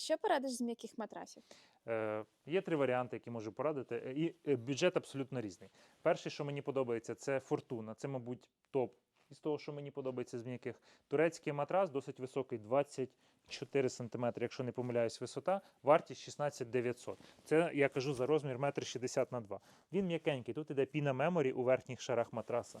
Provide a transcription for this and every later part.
Що порадиш з м'яких матрасів? Е, Є три варіанти, які можу порадити, е, і е, бюджет абсолютно різний. Перший, що мені подобається, це фортуна. Це, мабуть, топ із того, що мені подобається з м'яких. Турецький матрас досить високий, 24 см, якщо не помиляюсь, висота, вартість 16 900. Це я кажу за розмір 1,60 на 2. Він м'якенький. Тут іде піна меморі у верхніх шарах матраса.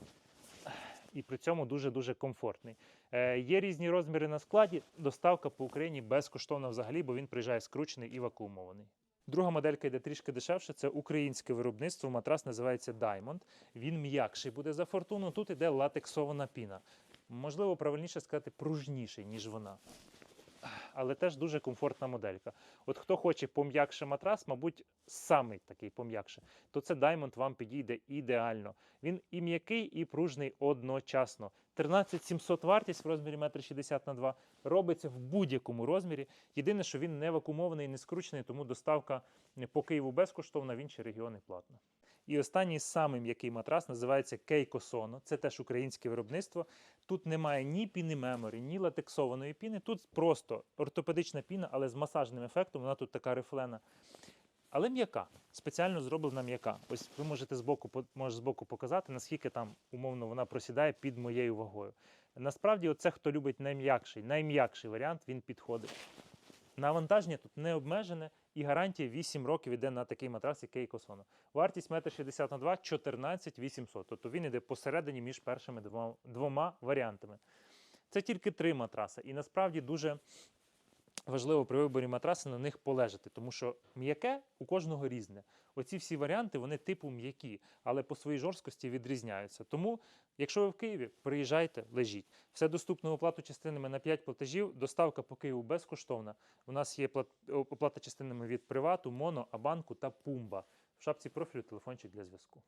І при цьому дуже-дуже комфортний. Е, є різні розміри на складі. Доставка по Україні безкоштовна взагалі, бо він приїжджає скручений і вакуумований. Друга моделька йде трішки дешевше. Це українське виробництво. Матрас називається Diamond. Він м'якший буде за фортуну. Тут іде латексована піна. Можливо, правильніше сказати, пружніший, ніж вона. Але теж дуже комфортна моделька. От хто хоче пом'якше матрас, мабуть, самий такий пом'якше, то це Diamond вам підійде ідеально. Він і м'який, і пружний одночасно. 13 700 вартість в розмірі 1,60 на 2 робиться в будь-якому розмірі. Єдине, що він не вакуумований, не скручений, тому доставка по Києву безкоштовна, в інші регіони платна. І останній самий м'який матрас називається Keiko Sono. Це теж українське виробництво. Тут немає ні піни меморі, ні латексованої піни. Тут просто ортопедична піна, але з масажним ефектом. Вона тут така рифлена. Але м'яка, спеціально зроблена м'яка. Ось ви можете збоку, можеш збоку показати, наскільки там умовно вона просідає під моєю вагою. Насправді, оце хто любить найм'якший, найм'якший варіант, він підходить. Навантаження тут не обмежене і гарантія 8 років іде на такий матрас, як Sono. Вартість 1,60 на 2 – 14 800. Тобто він іде посередині між першими двома, двома варіантами. Це тільки три матраси. І насправді дуже важливо при виборі матраси на них полежати, тому що м'яке у кожного різне. Оці всі варіанти вони типу м'які, але по своїй жорсткості відрізняються. Тому, якщо ви в Києві, приїжджайте, лежіть. Все доступно оплату частинами на 5 платежів. Доставка по Києву безкоштовна. У нас є оплата частинами від привату, моно, абанку та пумба. В шапці профілю телефончик для зв'язку.